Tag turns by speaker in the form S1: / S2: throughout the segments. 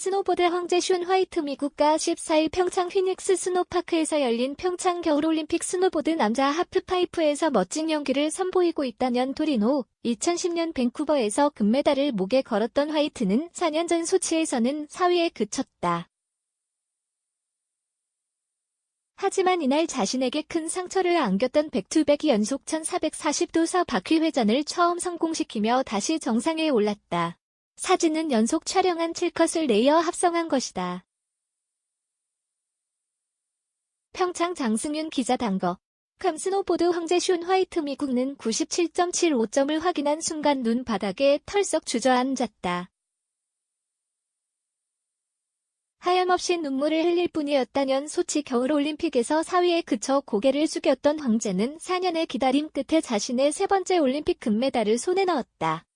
S1: 스노보드 황제 슌 화이트 미국과 14일 평창 휘닉스 스노파크에서 열린 평창 겨울올림픽 스노보드 남자 하프파이프에서 멋진 연기를 선보이고 있다는 토리노, 2010년 밴쿠버에서 금메달을 목에 걸었던 화이트는 4년 전 소치에서는 4위에 그쳤다. 하지만 이날 자신에게 큰 상처를 안겼던 백투백 연속 1440도서 바퀴 회전을 처음 성공시키며 다시 정상에 올랐다. 사진은 연속 촬영한 7컷을 레이어 합성한 것이다. 평창 장승윤 기자 단거. 감스노보드 황제 슌 화이트 미국는 97.75점을 확인한 순간 눈 바닥에 털썩 주저앉았다. 하염없이 눈물을 흘릴 뿐이었다면 소치 겨울올림픽에서 4위에 그쳐 고개를 숙였던 황제는 4년의 기다림 끝에 자신의 세 번째 올림픽 금메달을 손에 넣었다.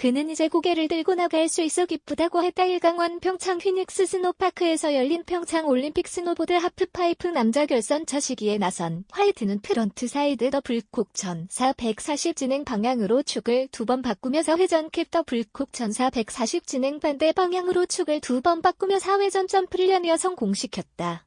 S1: 그는 이제 고개를 들고 나갈 수 있어 기쁘다고 했다. 일강원 평창 휘닉스 스노파크에서 열린 평창 올림픽 스노보드 하프파이프 남자 결선 첫 시기에 나선 화이트는 프런트 사이드 더블 콕 전사 140 진행 방향으로 축을 두 번 바꾸면서 회전 캡 더블 콕 전사 140 진행 반대 방향으로 축을 두 번 바꾸며 4회전 점프를 연이어 성공시켰다.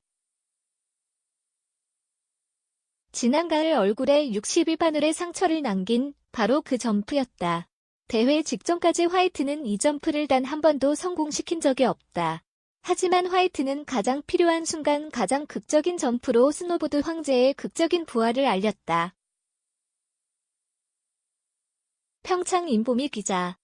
S1: 지난 가을 얼굴에 60일 바늘의 상처를 남긴 바로 그 점프였다. 대회 직전까지 화이트는 이 점프를 단 한 번도 성공시킨 적이 없다. 하지만 화이트는 가장 필요한 순간 가장 극적인 점프로 스노보드 황제의 극적인 부활을 알렸다. 평창 인보미 기자